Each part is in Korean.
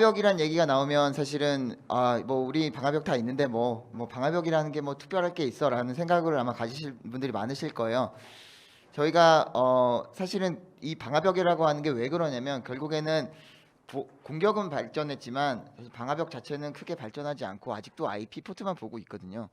방화벽이란 얘기가 나오면 사실은 아 뭐 우리 방화벽 다 있는데 뭐뭐 방화벽이라는 게 뭐 특별할 게 있어라는 생각을 아마 가지실 분들이 많으실 거예요. 저희가 어 사실은 이 방화벽이라고 하는 게 왜 그러냐면 결국에는 보- 공격은 발전했지만 방화벽 자체는 크게 발전하지 않고 아직도 IP 포트만 보고 있거든요.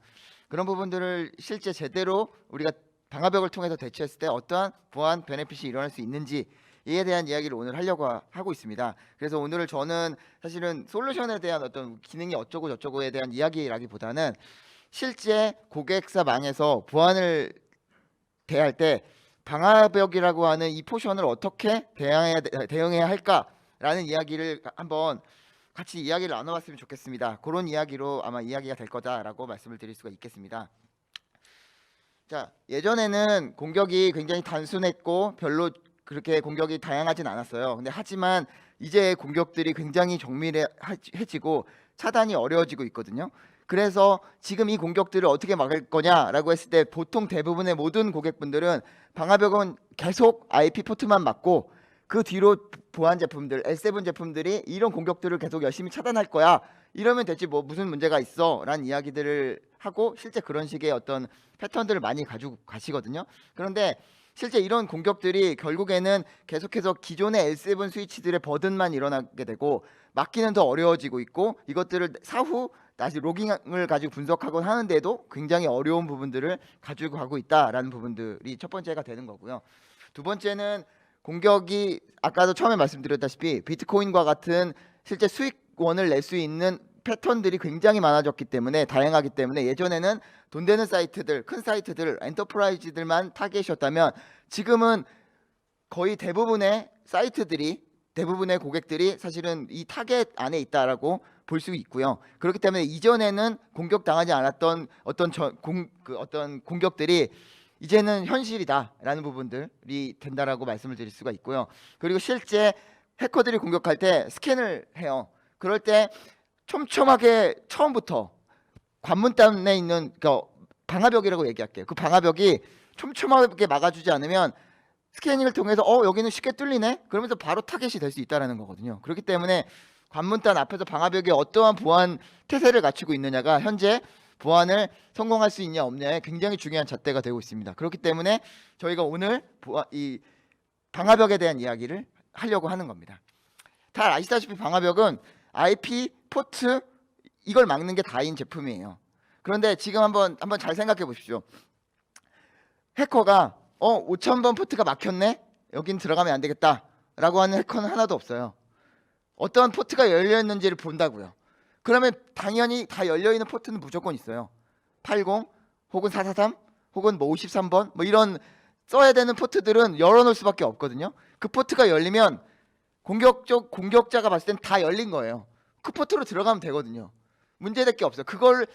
그런 부분들을 실제 제대로 우리가 방화벽을 통해서 대처했을 때 어떠한 보안 베네핏이 일어날 수 있는지 이에 대한 이야기를 오늘 하려고 하- 하고 있습니다. 그래서 오늘 저는 사실은 솔루션에 대한 어떤 기능이 어쩌고 저쩌고에 대한 이야기라기보다는 실제 고객사망에서 보안을 대할 때 방화벽이라고 하는 이 포션을 어떻게 대응해야, 대응해야 할까라는 이야기를 한번 같이 이야기를 나눠봤으면 좋겠습니다. 그런 이야기로 아마 이야기가 될 거다라고 말씀을 드릴 수가 있겠습니다. 자 예전에는 공격이 굉장히 단순했고 별로 그렇게 공격이 다양하진 않았어요. 근데 하지만 이제 공격들이 굉장히 정밀해지고 차단이 어려워지고 있거든요. 그래서 지금 이 공격들을 어떻게 막을 거냐라고 했을 때 보통 대부분의 모든 고객분들은 방화벽은 계속 IP 포트만 막고 그 뒤로 보안 제품들 L7 제품들이 이런 공격들을 계속 열심히 차단할 거야. 이러면 되지 뭐 무슨 문제가 있어 라는 이야기들을 하고 실제 그런 식의 어떤 패턴들을 많이 가지고 가시거든요. 그런데 실제 이런 공격들이 결국에는 계속해서 기존의 L7 스위치들의 버든만 일어나게 되고 막기는 더 어려워지고 있고 이것들을 사후 다시 로깅을 가지고 분석하곤 하는데도 굉장히 어려운 부분들을 가지고 가고 있다라는 부분들이 첫 번째가 되는 거고요. 두 번째는 공격이 아까도 처음에 말씀드렸다시피 비트코인과 같은 실제 수익원을 낼 수 있는 패턴들이 굉장히 많아졌기 때문에 다양하기 때문에 예전에는 돈 되는 사이트들, 큰 사이트들, 엔터프라이즈들만 타겟이었다면 지금은 거의 대부분의 사이트들이 대부분의 고객들이 사실은 이 타겟 안에 있다라고 볼 수 있고요. 그렇기 때문에 이전에는 공격당하지 않았던 어떤 저, 공, 그 어떤 공격들이 이제는 현실이다라는 부분들이 된다라고 말씀을 드릴 수가 있고요. 그리고 실제 해커들이 공격할 때 스캔을 해요. 그럴 때 촘촘하게 처음부터 관문단에 있는 그 방화벽이라고 얘기할게요. 그 방화벽이 촘촘하게 막아주지 않으면 스캐닝을 통해서 어 여기는 쉽게 뚫리네 그러면서 바로 타겟이 될 수 있다라는 거거든요. 그렇기 때문에 관문단 앞에서 방화벽에 어떠한 보안 태세를 갖추고 있느냐가 현재 보안을 성공할 수 있냐 없냐에 굉장히 중요한 잣대가 되고 있습니다. 그렇기 때문에 저희가 오늘 보안, 이 방화벽에 대한 이야기를 하려고 하는 겁니다. 다 아시다시피 방화벽은 IP 포트 이걸 막는 게 다인 제품이에요. 그런데 지금 한번 한번 잘 생각해 보십시오. 해커가 어 5,000번 포트가 막혔네. 여긴 들어가면 안 되겠다라고 하는 해커는 하나도 없어요. 어떠한 포트가 열려 있는지를 본다고요. 그러면 당연히 다 열려 있는 포트는 무조건 있어요. 80 혹은 443 혹은 뭐 53번 뭐 이런 써야 되는 포트들은 열어놓을 수밖에 없거든요. 그 포트가 열리면 공격적 공격자가 봤을 땐 다 열린 거예요. 그 포트로 들어가면 되거든요. 문제될 게 없어요. 그걸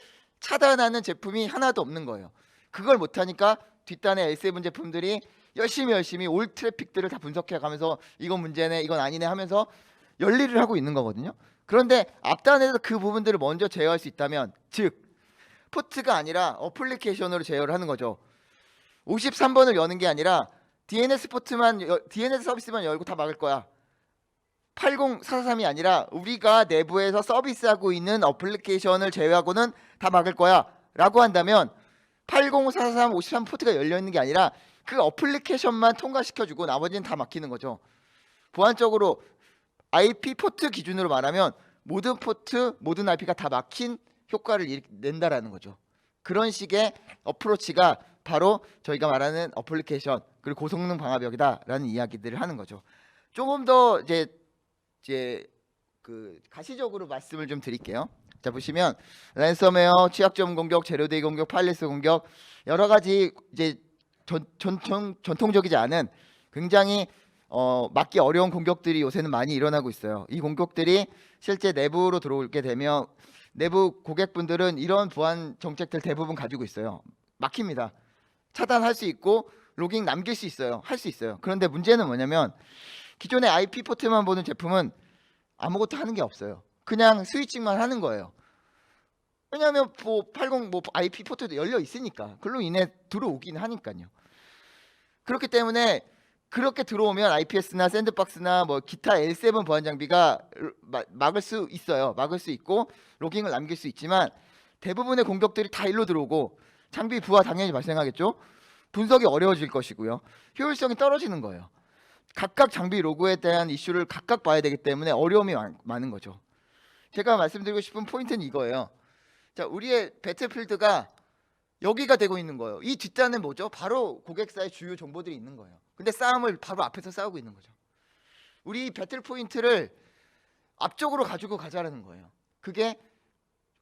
차단하는 제품이 하나도 없는 거예요. 그걸 못하니까 뒷단의 L7 제품들이 열심히 열심히 올 트래픽들을 다 분석해 가면서 이건 문제네, 이건 아니네 하면서 열일을 하고 있는 거거든요. 그런데 앞단에서 그 부분들을 먼저 제어할 수 있다면, 즉 포트가 아니라 어플리케이션으로 제어를 하는 거죠. 53번을 여는 게 아니라 DNS 포트만 여- DNS 서비스만 열고 다 막을 거야. 80443이 아니라 우리가 내부에서 서비스하고 있는 어플리케이션을 제외하고는 다 막을 거야 라고 한다면 80443 53 포트가 열려 있는 게 아니라 그 어플리케이션만 통과시켜 주고 나머지는 다 막히는 거죠. 보안적으로 IP 포트 기준으로 말하면 모든 포트, 모든 IP가 다 막힌 효과를 일- 낸다라는 거죠. 그런 식의 어프로치가 바로 저희가 말하는 어플리케이션 그리고 고성능 방화벽이다라는 이야기들을 하는 거죠. 조금 더 이제 이제 그 가시적으로 말씀을 좀 드릴게요. 자 보시면 랜섬웨어, 취약점 공격, 제로데이 공격, 파일리스 공격 여러 가지 이제 전, 전통 전통적이지 않은 굉장히 어, 막기 어려운 공격들이 요새는 많이 일어나고 있어요. 이 공격들이 실제 내부로 들어오게 되면 내부 고객분들은 이런 보안 정책들 대부분 가지고 있어요. 막힙니다. 차단할 수 있고 로깅 남길 수 있어요. 할 수 있어요. 그런데 문제는 뭐냐면 기존의 IP 포트만 보는 제품은 아무것도 하는 게 없어요. 그냥 스위칭만 하는 거예요. 왜냐하면 뭐 80, 뭐 IP 포트도 열려 있으니까 글로 인해 들어오긴 하니까요. 그렇기 때문에 그렇게 들어오면 IPS나 샌드박스나 뭐 기타 L7 보안 장비가 마- 막을 수 있어요. 막을 수 있고 로깅을 남길 수 있지만 대부분의 공격들이 다 일로 들어오고 장비 부하 당연히 발생하겠죠. 분석이 어려워질 것이고요. 효율성이 떨어지는 거예요. 각각 장비 로고에 대한 이슈를 각각 봐야 되기 때문에 어려움이 많, 많은 거죠. 제가 말씀드리고 싶은 포인트는 이거예요. 자, 우리의 배틀필드가 여기가 되고 있는 거예요. 이 뒷단은 뭐죠? 바로 고객사의 주요 정보들이 있는 거예요. 근데 싸움을 바로 앞에서 싸우고 있는 거죠. 우리 이 배틀 포인트를 앞쪽으로 가지고 가자라는 거예요. 그게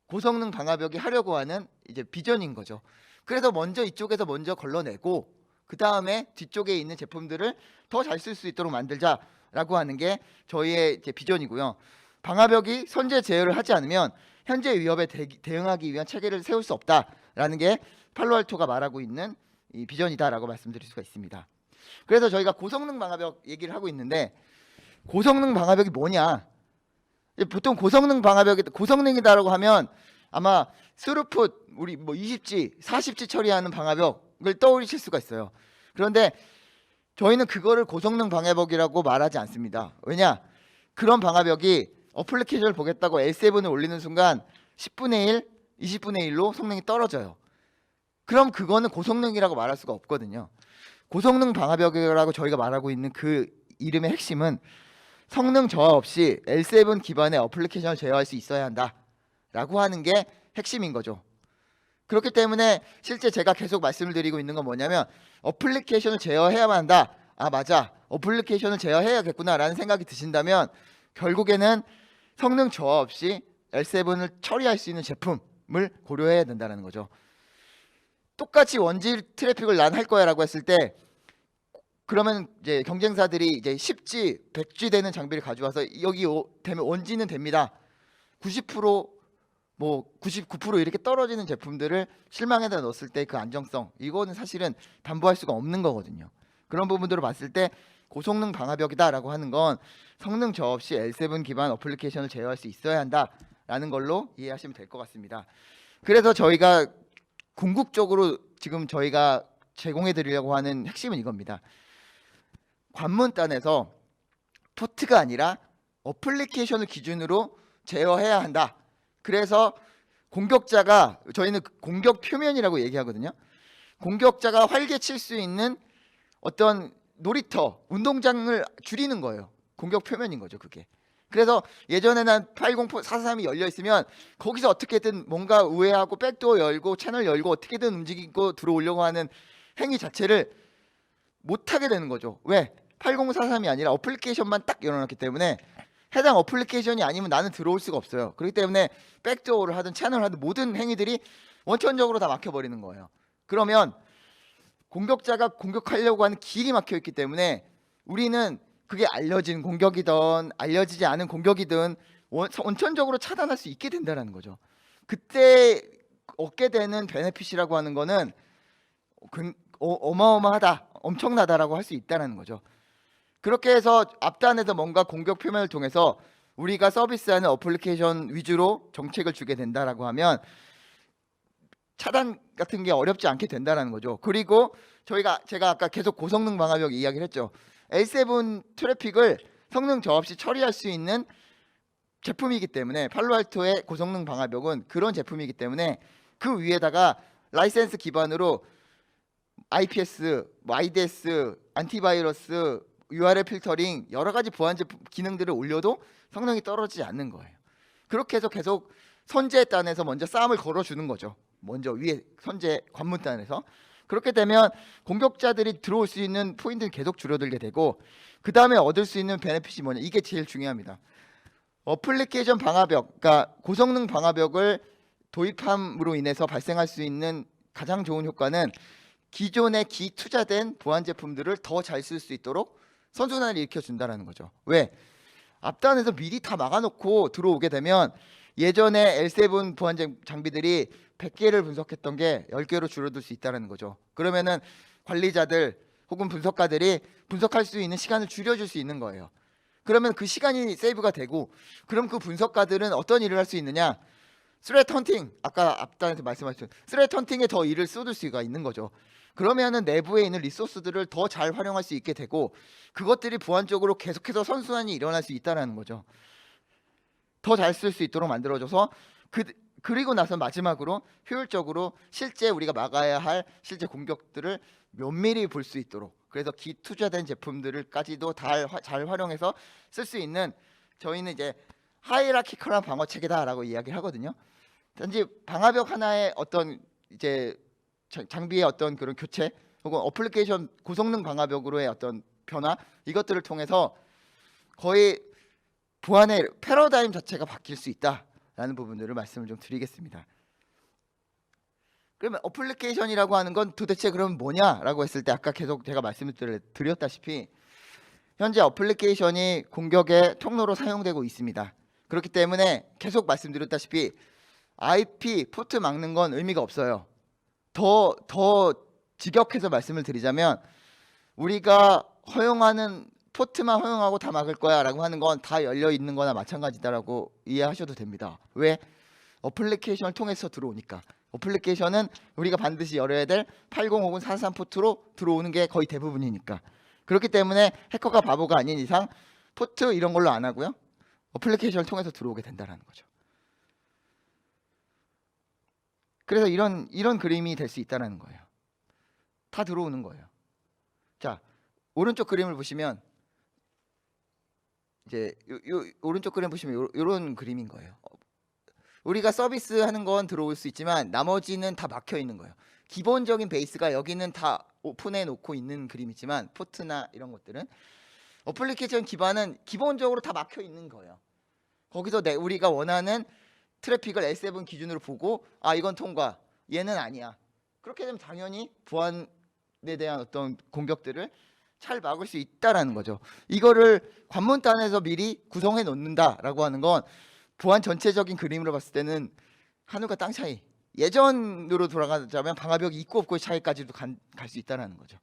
고성능 방화벽이 하려고 하는 이제 비전인 거죠. 그래서 먼저 이쪽에서 먼저 걸러내고 그 다음에 뒤쪽에 있는 제품들을 더 잘 쓸 수 있도록 만들자라고 하는 게 저희의 비전이고요. 방화벽이 선제 제어를 하지 않으면 현재 위협에 대, 대응하기 위한 체계를 세울 수 없다라는 게 팔로알토가 말하고 있는 이 비전이다라고 말씀드릴 수가 있습니다. 그래서 저희가 고성능 방화벽 얘기를 하고 있는데 고성능 방화벽이 뭐냐? 예, 보통 고성능 방화벽이 고성능이다라고 하면 아마 스루풋 우리 뭐 20G, 40G 처리하는 방화벽 을 떠올리실 수가 있어요. 그런데 저희는 그거를 고성능 방화벽이라고 말하지 않습니다. 왜냐? 그런 방화벽이 어플리케이션을 보겠다고 L7을 올리는 순간 10분의 1, 20분의 1로 성능이 떨어져요. 그럼 그거는 고성능이라고 말할 수가 없거든요. 고성능 방화벽이라고 저희가 말하고 있는 그 이름의 핵심은 성능 저하 없이 L7 기반의 어플리케이션을 제어할 수 있어야 한다 라고 하는 게 핵심인 거죠. 그렇기 때문에 실제 제가 계속 말씀을 드리고 있는 건 뭐냐면 어플리케이션을 제어해야만 한다. 아 맞아. 어플리케이션을 제어해야겠구나라는 생각이 드신다면 결국에는 성능 저하 없이 L7을 처리할 수 있는 제품을 고려해야 된다는 거죠. 똑같이 원질 트래픽을 난 할 거야라고 했을 때 그러면 이제 경쟁사들이 이제 10G, 100G 되는 장비를 가져와서 여기 오- 되면 원지는 됩니다. 90% 뭐 99% 이렇게 떨어지는 제품들을 실망에다 넣었을 때 그 안정성 이거는 사실은 담보할 수가 없는 거거든요. 그런 부분들을 봤을 때 고성능 방화벽이다라고 하는 건 성능 저 없이 L7 기반 어플리케이션을 제어할 수 있어야 한다라는 걸로 이해하시면 될 것 같습니다. 그래서 저희가 궁극적으로 지금 저희가 제공해 드리려고 하는 핵심은 이겁니다. 관문단에서 포트가 아니라 어플리케이션을 기준으로 제어해야 한다. 그래서 공격자가 저희는 그 공격 표면이라고 얘기하거든요. 공격자가 활개 칠 수 있는 어떤 놀이터, 운동장을 줄이는 거예요. 공격 표면인 거죠, 그게. 그래서 예전에는 80443이 열려 있으면 거기서 어떻게든 뭔가 우회하고 백도어 열고 채널 열고 어떻게든 움직이고 들어오려고 하는 행위 자체를 못 하게 되는 거죠. 왜? 8043이 아니라 어플리케이션만 딱 열어놨기 때문에 해당 어플리케이션이 아니면 나는 들어올 수가 없어요. 그렇기 때문에 백도어를 하든 채널을 하든 모든 행위들이 원천적으로 다 막혀버리는 거예요. 그러면 공격자가 공격하려고 하는 길이 막혀 있기 때문에 우리는 그게 알려진 공격이든 알려지지 않은 공격이든 원, 원천적으로 차단할 수 있게 된다는 거죠. 그때 얻게 되는 베네핏이라고 하는 거는 그- 어, 어마어마하다, 엄청나다라고 할 수 있다는 거죠. 그렇게 해서 앞단에서 뭔가 공격 표면을 통해서 우리가 서비스하는 어플리케이션 위주로 정책을 주게 된다라고 하면 차단 같은 게 어렵지 않게 된다라는 거죠. 그리고 저희가 제가 아까 계속 고성능 방화벽 이야기를 했죠. L7 트래픽을 성능 저 없이 처리할 수 있는 제품이기 때문에 팔로알토의 고성능 방화벽은 그런 제품이기 때문에 그 위에다가 라이센스 기반으로 IPS, 뭐 IDS, 안티바이러스, URL 필터링 여러 가지 보안 기능들을 올려도 성능이 떨어지지 않는 거예요. 그렇게 해서 계속 선제단에서 먼저 싸움을 걸어주는 거죠. 먼저 위에 선제 관문단에서 그렇게 되면 공격자들이 들어올 수 있는 포인트는 계속 줄어들게 되고 그 다음에 얻을 수 있는 베네핏이 뭐냐 이게 제일 중요합니다. 어플리케이션 방화벽, 그러니까 고성능 방화벽을 도입함으로 인해서 발생할 수 있는 가장 좋은 효과는 기존에 기투자된 보안 제품들을 더 잘 쓸 수 있도록 선순환을 일으켜 준다라는 거죠. 왜? 앞단에서 미리 다 막아놓고 들어오게 되면 예전에 L7 보안 장- 장비들이 100개를 분석했던 게 10개로 줄어들 수 있다는 거죠. 그러면은 관리자들 혹은 분석가들이 분석할 수 있는 시간을 줄여줄 수 있는 거예요. 그러면 그 시간이 세이브가 되고 그럼 그 분석가들은 어떤 일을 할 수 있느냐? 스레트 헌팅 아까 앞단에서 말씀하셨죠. 스레트 헌팅에 더 일을 쏟을 수가 있는 거죠. 그러면은 내부에 있는 리소스들을 더 잘 활용할 수 있게 되고 그것들이 보안적으로 계속해서 선순환이 일어날 수 있다라는 거죠. 더 잘 쓸 수 있도록 만들어줘서 그 그리고 나서 마지막으로 효율적으로 실제 우리가 막아야 할 실제 공격들을 면밀히 볼 수 있도록 그래서 기 투자된 제품들을까지도 잘, 화- 잘 활용해서 쓸 수 있는 저희는 이제 하이라키컬한 방어 체계다라고 이야기를 하거든요. 단지 방화벽 하나의 어떤 이제 자- 장비의 어떤 그런 교체 혹은 어플리케이션 고성능 방화벽으로의 어떤 변화 이것들을 통해서 거의 보안의 패러다임 자체가 바뀔 수 있다라는 부분들을 말씀을 좀 드리겠습니다. 그러면 어플리케이션이라고 하는 건 도대체 그럼 뭐냐라고 했을 때 아까 계속 제가 말씀을 드렸다시피 현재 어플리케이션이 공격의 통로로 사용되고 있습니다. 그렇기 때문에 계속 말씀드렸다시피 IP 포트 막는 건 의미가 없어요. 더 더 직역해서 말씀을 드리자면 우리가 허용하는 포트만 허용하고 다 막을 거야라고 하는 건 다 열려 있는 거나 마찬가지다라고 이해하셔도 됩니다. 왜? 어플리케이션을 통해서 들어오니까. 어플리케이션은 우리가 반드시 열어야 될 80 혹은 43 포트로 들어오는 게 거의 대부분이니까. 그렇기 때문에 해커가 바보가 아닌 이상 포트 이런 걸로 안 하고요. 어플리케이션을 통해서 들어오게 된다라는 거죠. 그래서 이런 이런 그림이 될 수 있다라는 거예요. 다 들어오는 거예요. 자 오른쪽 그림을 보시면 이제 요, 요 오른쪽 그림 보시면 요, 요런 그림인 거예요. 어, 우리가 서비스 하는 건 들어올 수 있지만 나머지는 다 막혀 있는 거예요. 기본적인 베이스가 여기는 다 오픈해 놓고 있는 그림이지만 포트나 이런 것들은 어플리케이션 기반은 기본적으로 다 막혀 있는 거예요. 거기서 내 우리가 원하는 트래픽을 L7 기준으로 보고 아 이건 통과. 얘는 아니야. 그렇게 되면 당연히 보안에 대한 어떤 공격들을 잘 막을 수 있다라는 거죠. 이거를 관문단에서 미리 구성해 놓는다라고 하는 건 보안 전체적인 그림으로 봤을 때는 하늘과 땅 차이. 예전으로 돌아가자면 방화벽이 있고 없고의 차이까지도 갈 수 있다라는 거죠.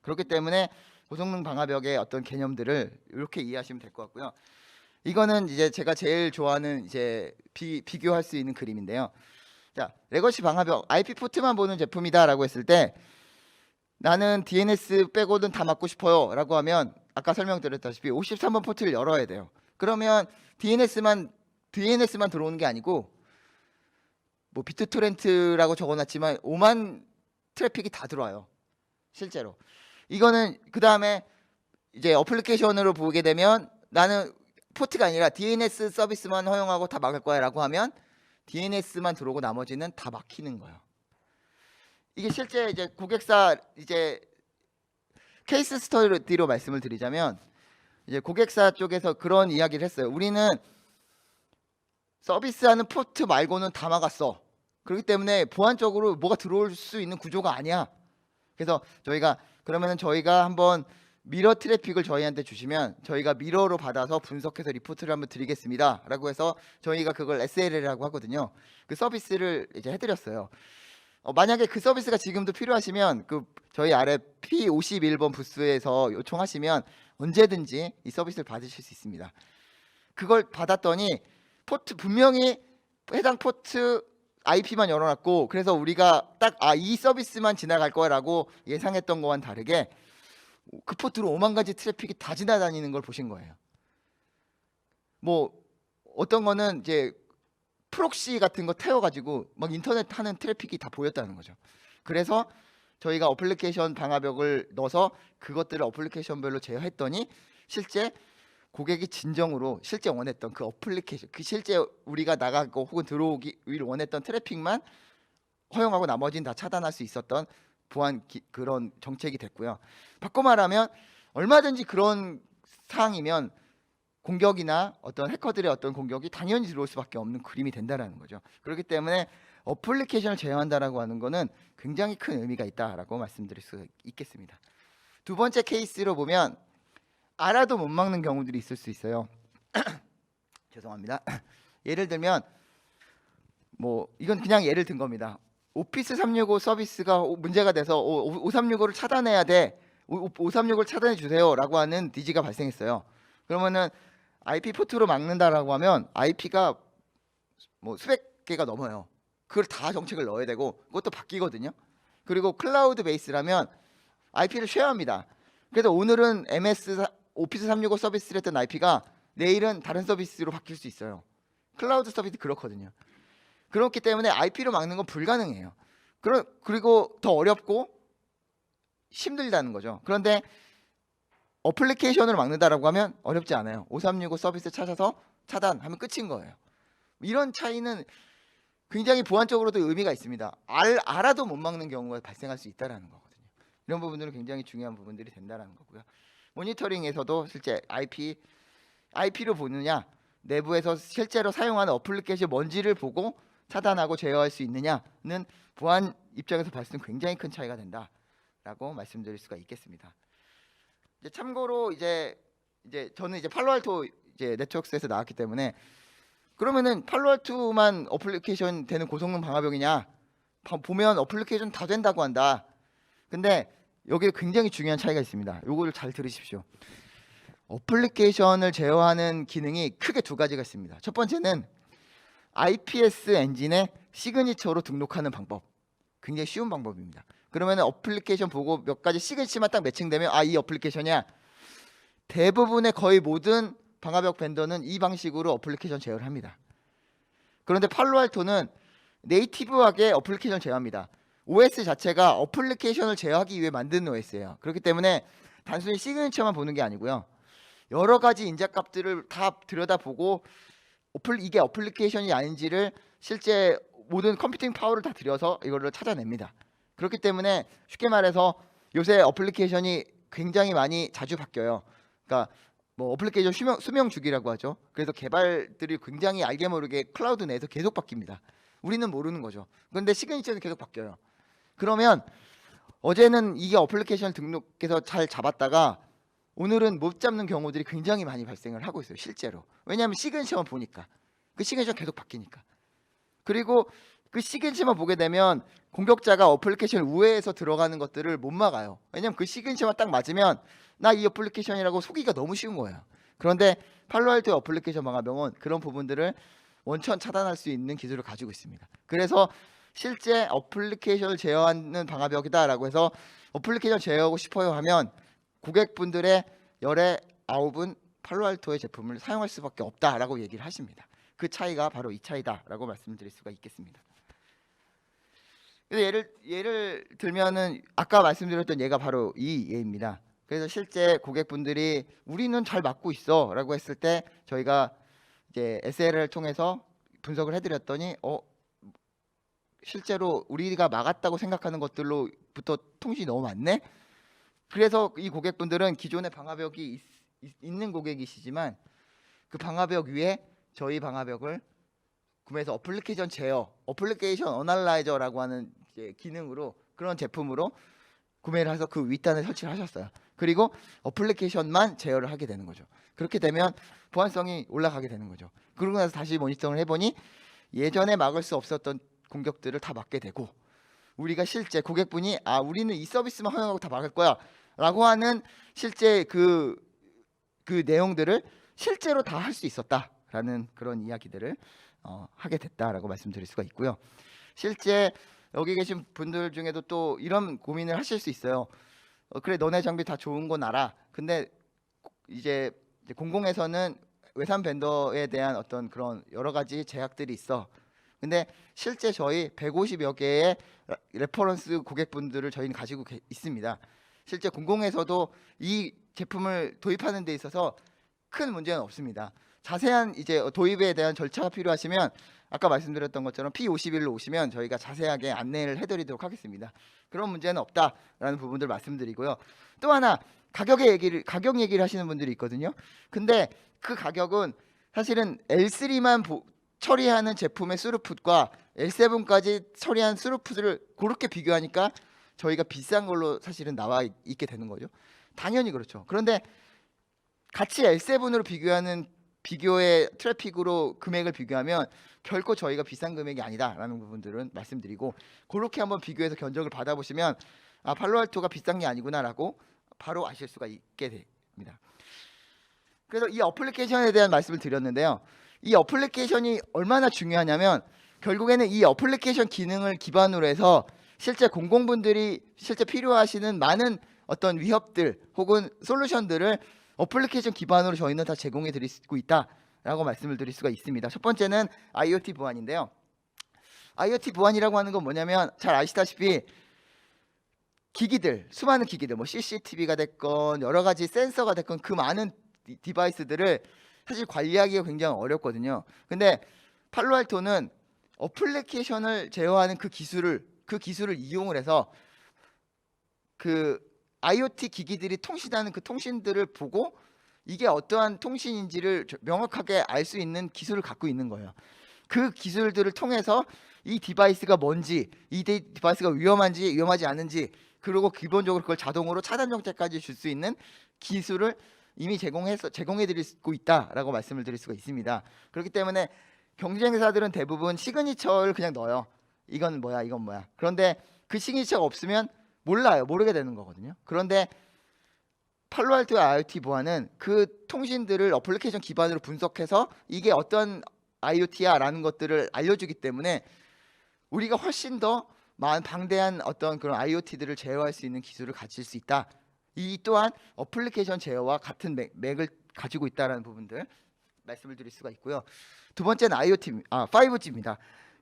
그렇기 때문에 고성능 방화벽의 어떤 개념들을 이렇게 이해하시면 될 것 같고요 이거는 이제 제가 제일 좋아하는 이제 비, 비교할 수 있는 그림인데요. 자, 레거시 방화벽 IP 포트만 보는 제품이다라고 했을 때 나는 DNS 빼고는 다 막고 싶어요라고 하면 아까 설명드렸다시피 53번 포트를 열어야 돼요. 그러면 DNS만 DNS만 들어오는 게 아니고 뭐 비트토렌트라고 적어놨지만 5만 트래픽이 다 들어와요. 실제로. 이거는 그 다음에 이제 어플리케이션으로 보게 되면 나는 포트가 아니라 DNS 서비스만 허용하고 다 막을 거야라고 하면 DNS만 들어오고 나머지는 다 막히는 거예요. 이게 실제 이제 고객사 이제 케이스 스터디로 말씀을 드리자면 이제 고객사 쪽에서 그런 이야기를 했어요. 우리는 서비스하는 포트 말고는 다 막았어. 그렇기 때문에 보안적으로 뭐가 들어올 수 있는 구조가 아니야. 그래서 저희가 그러면은 저희가 한번 미러 트래픽을 저희한테 주시면 저희가 미러로 받아서 분석해서 리포트를 한번 드리겠습니다. 라고 해서 저희가 그걸 SLA라고 하거든요. 그 서비스를 이제 해드렸어요. 어, 만약에 그 서비스가 지금도 필요하시면 그 저희 아래 P51번 부스에서 요청하시면 언제든지 이 서비스를 받으실 수 있습니다. 그걸 받았더니 포트 분명히 해당 포트 IP만 열어놨고 그래서 우리가 딱 아 이 서비스만 지나갈 거라고 예상했던 거와는 다르게 그 포트로 5만 가지 트래픽이 다 지나다니는 걸 보신 거예요. 뭐 어떤 거는 이제 프록시 같은 거 태워가지고 막 인터넷 하는 트래픽이 다 보였다는 거죠. 그래서 저희가 어플리케이션 방화벽을 넣어서 그것들을 어플리케이션별로 제어했더니 실제 고객이 진정으로 실제 원했던 그 어플리케이션, 그 실제 우리가 나가고 혹은 들어오기를 원했던 트래픽만 허용하고 나머지는 다 차단할 수 있었던 보안 기, 그런 정책이 됐고요. 바꿔 말하면 얼마든지 그런 상황이면 공격이나 어떤 해커들의 어떤 공격이 당연히 들어올 수밖에 없는 그림이 된다라는 거죠. 그렇기 때문에 어플리케이션을 제어한다라고 하는 거는 굉장히 큰 의미가 있다라고 말씀드릴 수 있겠습니다. 두 번째 케이스로 보면 알아도 못 막는 경우들이 있을 수 있어요. 죄송합니다. 예를 들면 뭐 이건 그냥 예를 든 겁니다. 오피스 365 서비스가 오- 문제가 돼서 5365를 차단해야 돼. 536을 차단해 주세요라고 하는 디지가 발생했어요. 그러면은 IP 포트로 막는다라고 하면 IP가 뭐 수백 개가 넘어요. 그걸 다 정책을 넣어야 되고 그것도 바뀌거든요. 그리고 클라우드 베이스라면 IP를 쉐어합니다. 그래서 오늘은 MS 사- 오피스 365 서비스를 했던 IP가 내일은 다른 서비스로 바뀔 수 있어요. 클라우드 서비스 그렇거든요. 그렇기 때문에 IP로 막는 건 불가능해요. 그러, 그리고 더 어렵고 힘들다는 거죠. 그런데 어플리케이션으로 막는다라고 하면 어렵지 않아요. 5365 서비스 찾아서 차단하면 끝인 거예요. 이런 차이는 굉장히 보안적으로도 의미가 있습니다. 알, 알아도 못 막는 경우가 발생할 수 있다라는 거거든요. 이런 부분들은 굉장히 중요한 부분들이 된다라는 거고요. 모니터링에서도 실제 IP IP로 보느냐 내부에서 실제로 사용하는 어플리케이션 뭔지를 보고 차단하고 제어할 수 있느냐는 보안 입장에서 봤을 때 굉장히 큰 차이가 된다라고 말씀드릴 수가 있겠습니다. 이제 참고로 이제 이제 저는 이제 팔로알토 이제 네트워크스에서 나왔기 때문에 그러면은 팔로알토만 어플리케이션 되는 고성능 방화벽이냐 봐- 보면 어플리케이션 다 된다고 한다. 근데 여기 굉장히 중요한 차이가 있습니다. 요거를 잘 들으십시오. 어플리케이션을 제어하는 기능이 크게 두 가지가 있습니다. 첫 번째는 IPS 엔진에 시그니처로 등록하는 방법. 굉장히 쉬운 방법입니다. 그러면 어플리케이션 보고 몇 가지 시그니처만 딱 매칭되면 아 이 어플리케이션이야. 대부분의 거의 모든 방화벽 벤더는 이 방식으로 어플리케이션 제어를 합니다. 그런데 팔로알토는 네이티브하게 어플리케이션 제어합니다. OS 자체가 어플리케이션을 제어하기 위해 만든 OS예요. 그렇기 때문에 단순히 시그니처만 보는 게 아니고요. 여러 가지 인자 값들을 다 들여다보고 어플 이게 어플리케이션이 아닌지를 실제 모든 컴퓨팅 파워를 다 들여서 이거를 찾아냅니다. 그렇기 때문에 쉽게 말해서 요새 어플리케이션이 굉장히 많이 자주 바뀌어요. 그러니까 뭐 어플리케이션 수명, 수명 주기라고 하죠. 그래서 개발들이 굉장히 알게 모르게 클라우드 내에서 계속 바뀝니다. 우리는 모르는 거죠. 그런데 시그니처는 계속 바뀌어요. 그러면 어제는 이게 어플리케이션 등록해서 잘 잡았다가 오늘은 못 잡는 경우들이 굉장히 많이 발생을 하고 있어요. 실제로. 왜냐하면 시그니처만 보니까 그 시그니처 계속 바뀌니까. 그리고 그 시그니처만 보게 되면 공격자가 어플리케이션 우회해서 들어가는 것들을 못 막아요. 왜냐하면 그 시그니처만 딱 맞으면 나 이 어플리케이션이라고 속이기가 너무 쉬운 거예요. 그런데 팔로알토의 어플리케이션 방화병은 그런 부분들을 원천 차단할 수 있는 기술을 가지고 있습니다. 그래서 실제 어플리케이션을 제어하는 방화벽이다라고 해서 어플리케이션 제어하고 싶어요 하면 고객분들의 열의 아홉은 팔로알토의 제품을 사용할 수밖에 없다라고 얘기를 하십니다. 그 차이가 바로 이 차이다라고 말씀드릴 수가 있겠습니다. 예를 예를 들면은 아까 말씀드렸던 예가 바로 이 예입니다. 그래서 실제 고객분들이 우리는 잘 맞고 있어라고 했을 때 저희가 이제 SL을 통해서 분석을 해드렸더니 어 실제로 우리가 막았다고 생각하는 것들로부터 통신이 너무 많네. 그래서 이 고객분들은 기존의 방화벽이 있, 있는 고객이시지만 그 방화벽 위에 저희 방화벽을 구매해서 어플리케이션 제어, 어플리케이션 어널라이저라고 하는 기능으로 그런 제품으로 구매를 해서 그 윗단에 설치를 하셨어요. 그리고 어플리케이션만 제어를 하게 되는 거죠. 그렇게 되면 보안성이 올라가게 되는 거죠. 그러고 나서 다시 모니터링을 해보니 예전에 막을 수 없었던 공격들을 다 막게 되고 우리가 실제 고객분이 아 우리는 이 서비스만 허용하고 다 막을 거야라고 하는 실제 그그 내용들을 실제로 다 할 수 있었다라는 그런 이야기들을 어, 하게 됐다라고 말씀드릴 수가 있고요. 실제 여기 계신 분들 중에도 또 이런 고민을 하실 수 있어요. 어, 그래 너네 장비 다 좋은 건 알아. 근데 이제 공공에서는 외산 벤더에 대한 어떤 그런 여러 가지 제약들이 있어. 근데 실제 저희 150여 개의 레퍼런스 고객분들을 저희는 가지고 계- 있습니다. 실제 공공에서도 이 제품을 도입하는 데 있어서 큰 문제는 없습니다. 자세한 이제 도입에 대한 절차가 필요하시면 아까 말씀드렸던 것처럼 P51로 오시면 저희가 자세하게 안내를 해드리도록 하겠습니다. 그런 문제는 없다라는 부분들 말씀드리고요. 또 하나 가격의 얘기를 가격 얘기를 하시는 분들이 있거든요. 근데 그 가격은 사실은 L3만 처리하는 제품의 스루풋과 L7까지 처리한 스루풋을 그렇게 비교하니까 저희가 비싼 걸로 사실은 나와 있- 있게 되는 거죠. 당연히 그렇죠. 그런데 같이 L7으로 비교하는 비교의 트래픽으로 금액을 비교하면 결코 저희가 비싼 금액이 아니다라는 부분들은 말씀드리고 그렇게 한번 비교해서 견적을 받아보시면 아 팔로알토가 비싼 게 아니구나라고 바로 아실 수가 있게 됩니다. 그래서 이 어플리케이션에 대한 말씀을 드렸는데요. 이 어플리케이션이 얼마나 중요하냐면 결국에는 이 어플리케이션 기능을 기반으로 해서 실제 공공분들이 실제 필요하시는 많은 어떤 위협들 혹은 솔루션들을 어플리케이션 기반으로 저희는 다 제공해 드리고 있다라고 말씀을 드릴 수가 있습니다. 첫 번째는 IoT 보안인데요. IoT 보안이라고 하는 건 뭐냐면 잘 아시다시피 기기들, 수많은 기기들, 뭐 CCTV가 됐건 여러 가지 센서가 됐건 그 많은 디- 디바이스들을 사실 관리하기가 굉장히 어렵거든요. 근데 팔로알토는 어플리케이션을 제어하는 그 기술을 그 기술을 이용을 해서 그 IoT 기기들이 통신하는 그 통신들을 보고 이게 어떠한 통신인지를 저- 명확하게 알 수 있는 기술을 갖고 있는 거예요. 그 기술들을 통해서 이 디바이스가 뭔지, 이 디- 디바이스가 위험한지 위험하지 않은지, 그리고 기본적으로 그걸 자동으로 차단 정책까지 줄 수 있는 기술을 이미 제공해서 제공해 드리고 있다라고 말씀을 드릴 수가 있습니다. 그렇기 때문에 경쟁사들은 대부분 시그니처를 그냥 넣어요. 이건 뭐야, 이건 뭐야. 그런데 그 시그니처가 없으면 몰라요. 모르게 되는 거거든요. 그런데 팔로알토의 IoT 보안은 그 통신들을 어플리케이션 기반으로 분석해서 이게 어떤 IoT야라는 것들을 알려주기 때문에 우리가 훨씬 더 많은 방대한 어떤 그런 IoT들을 제어할 수 있는 기술을 가질 수 있다. 이 또한 어플리케이션 제어와 같은 맥, 맥을 가지고 있다라는 부분들 말씀을 드릴 수가 있고요. 두 번째는 IoT, 아 5G입니다.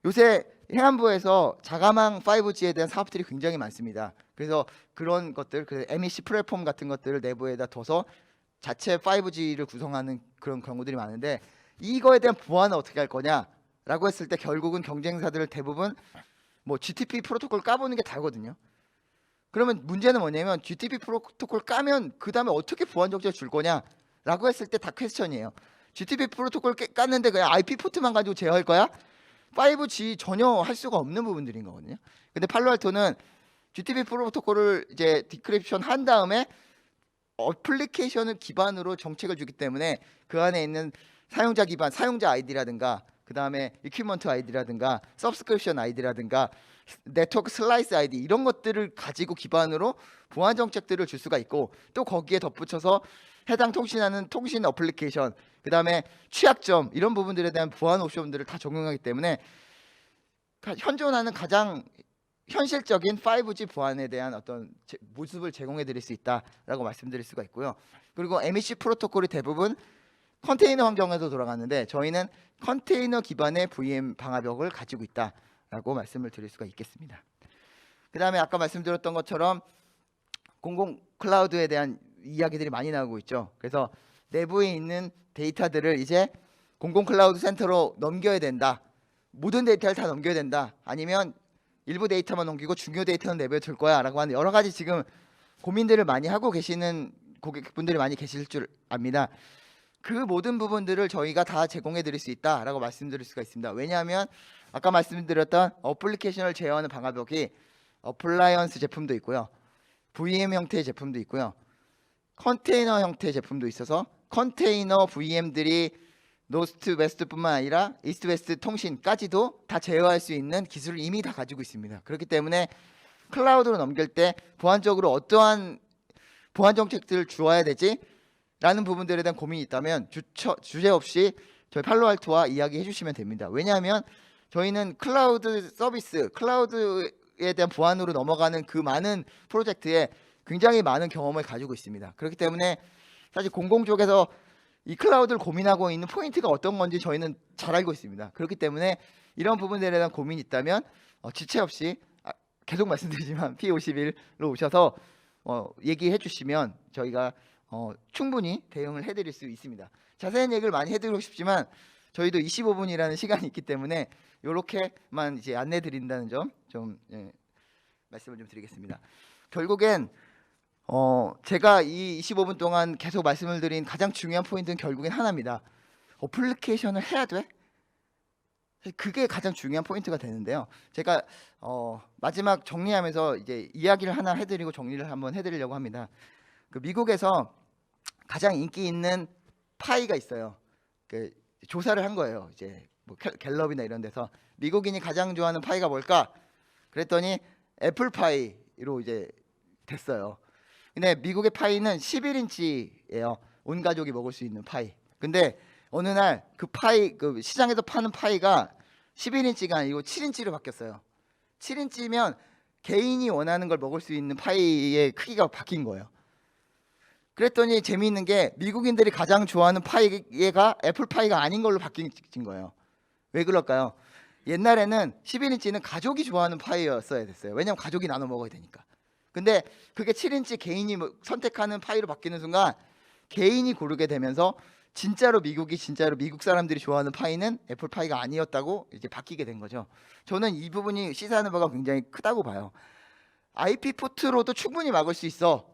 요새 해안부에서 자가망 5G에 대한 사업들이 굉장히 많습니다. 그래서 그런 것들, 그 MEC 플랫폼 같은 것들을 내부에다 둬서 자체 5G를 구성하는 그런 경우들이 많은데 이거에 대한 보안은 어떻게 할 거냐라고 했을 때 결국은 경쟁사들 대부분 뭐 GTP 프로토콜 까보는 게 다거든요. 그러면 문제는 뭐냐면 GTP 프로토콜 까면 그 다음에 어떻게 보안 정책을 줄 거냐라고 했을 때 다 퀘스천이에요. GTP 프로토콜 깨- 깠는데 그냥 IP 포트만 가지고 제어할 거야? 5G 전혀 할 수가 없는 부분들인 거거든요. 근데 팔로알토는 GTP 프로토콜을 이제 디크립션 한 다음에 어플리케이션을 기반으로 정책을 주기 때문에 그 안에 있는 사용자 기반 사용자 아이디라든가 그 다음에 이퀴먼트 아이디라든가 서브스크립션 아이디라든가 네트워크 슬라이스 아이디 이런 것들을 가지고 기반으로 보안 정책들을 줄 수가 있고 또 거기에 덧붙여서 해당 통신하는 통신 어플리케이션 그 다음에 취약점 이런 부분들에 대한 보안 옵션들을 다 적용하기 때문에 가- 현존하는 가장 현실적인 5G 보안에 대한 어떤 제- 모습을 제공해 드릴 수 있다라고 말씀드릴 수가 있고요. 그리고 MEC 프로토콜이 대부분 컨테이너 환경에서 돌아가는데 저희는 컨테이너 기반의 VM 방화벽을 가지고 있다 라고 말씀을 드릴 수가 있겠습니다. 그 다음에 아까 말씀드렸던 것처럼 공공 클라우드에 대한 이야기들이 많이 나오고 있죠. 그래서 내부에 있는 데이터들을 이제 공공 클라우드 센터로 넘겨야 된다. 모든 데이터를 다 넘겨야 된다. 아니면 일부 데이터만 넘기고 중요 데이터는 내버려 둘 거야 라고 하는 여러 가지 지금 고민들을 많이 하고 계시는 고객분들이 많이 계실 줄 압니다. 그 모든 부분들을 저희가 다 제공해 드릴 수 있다라고 말씀드릴 수가 있습니다. 왜냐하면 아까 말씀드렸던 어플리케이션을 제어하는 방화벽이 어플라이언스 제품도 있고요. VM 형태의 제품도 있고요. 컨테이너 형태의 제품도 있어서 컨테이너 VM들이 노스트 웨스트뿐만 아니라 이스트 웨스트 통신까지도 다 제어할 수 있는 기술을 이미 다 가지고 있습니다. 그렇기 때문에 클라우드로 넘길 때 보안적으로 어떠한 보안 정책들을 주어야 되지? 라는 부분들에 대한 고민이 있다면 주처, 주제 없이 저희 팔로알토와 이야기해 주시면 됩니다. 왜냐하면 저희는 클라우드 서비스, 클라우드에 대한 보안으로 넘어가는 그 많은 프로젝트에 굉장히 많은 경험을 가지고 있습니다. 그렇기 때문에 사실 공공 쪽에서 이 클라우드를 고민하고 있는 포인트가 어떤 건지 저희는 잘 알고 있습니다. 그렇기 때문에 이런 부분들에 대한 고민이 있다면 어, 지체 없이 아, 계속 말씀드리지만 P51로 오셔서 어, 얘기해 주시면 저희가 어, 충분히 대응을 해드릴 수 있습니다. 자세한 얘기를 많이 해드리고 싶지만 저희도 25분이라는 시간이 있기 때문에 이렇게만 이제 안내 드린다는 점좀 예, 말씀을 좀 드리겠습니다. 결국엔 어, 제가 이 25분 동안 계속 말씀을 드린 가장 중요한 포인트는 결국엔 하나입니다. 어플리케이션을 해야 돼? 그게 가장 중요한 포인트가 되는데요. 제가 어, 마지막 정리하면서 이제 이야기를 하나 해드리고 정리를 한번 해드리려고 합니다. 그 미국에서 가장 인기 있는 파이가 있어요. 그 조사를 한 거예요. 이제 뭐 갤- 갤럽이나 이런 데서 미국인이 가장 좋아하는 파이가 뭘까? 그랬더니 애플 파이로 이제 됐어요. 근데 미국의 파이는 11인치예요. 온 가족이 먹을 수 있는 파이. 근데 어느 날 그 파이 그 시장에서 파는 파이가 11인치가 아니고 7인치로 바뀌었어요. 7인치면 개인이 원하는 걸 먹을 수 있는 파이의 크기가 바뀐 거예요. 그랬더니 재미있는 게 미국인들이 가장 좋아하는 파이가 애플 파이가 아닌 걸로 바뀐 거예요. 왜 그럴까요? 옛날에는 11인치는 가족이 좋아하는 파이였어야 됐어요. 왜냐면 가족이 나눠 먹어야 되니까. 근데 그게 7인치 개인이 뭐 선택하는 파이로 바뀌는 순간 개인이 고르게 되면서 진짜로 미국이 진짜로 미국 사람들이 좋아하는 파이는 애플 파이가 아니었다고 이제 바뀌게 된 거죠. 저는 이 부분이 시사하는 바가 굉장히 크다고 봐요. IP 포트로도 충분히 막을 수 있어.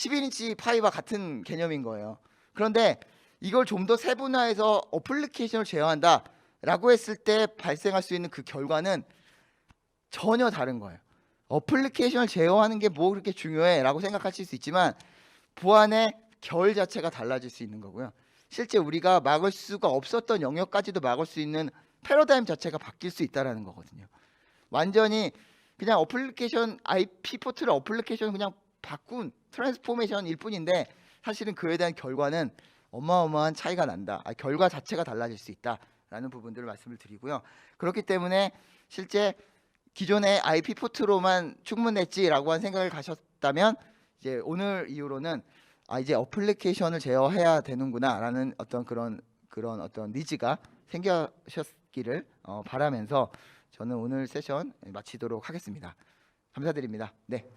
11인치 파이와 같은 개념인 거예요. 그런데 이걸 좀 더 세분화해서 어플리케이션을 제어한다 라고 했을 때 발생할 수 있는 그 결과는 전혀 다른 거예요. 어플리케이션을 제어하는 게 뭐 그렇게 중요해 라고 생각하실 수 있지만 보안의 결 자체가 달라질 수 있는 거고요. 실제 우리가 막을 수가 없었던 영역까지도 막을 수 있는 패러다임 자체가 바뀔 수 있다라는 거거든요. 완전히 그냥 어플리케이션 IP 포트를 어플리케이션 그냥 바꾼 트랜스포메이션일 뿐인데 사실은 그에 대한 결과는 어마어마한 차이가 난다. 아, 결과 자체가 달라질 수 있다라는 부분들을 말씀을 드리고요. 그렇기 때문에 실제 기존의 IP 포트로만 충분했지라고 한 생각을 가셨다면 이제 오늘 이후로는 아 이제 어플리케이션을 제어해야 되는구나라는 어떤 그런 그런 어떤 니즈가 생겨셨기를 어, 바라면서 저는 오늘 세션 마치도록 하겠습니다. 감사드립니다. 네.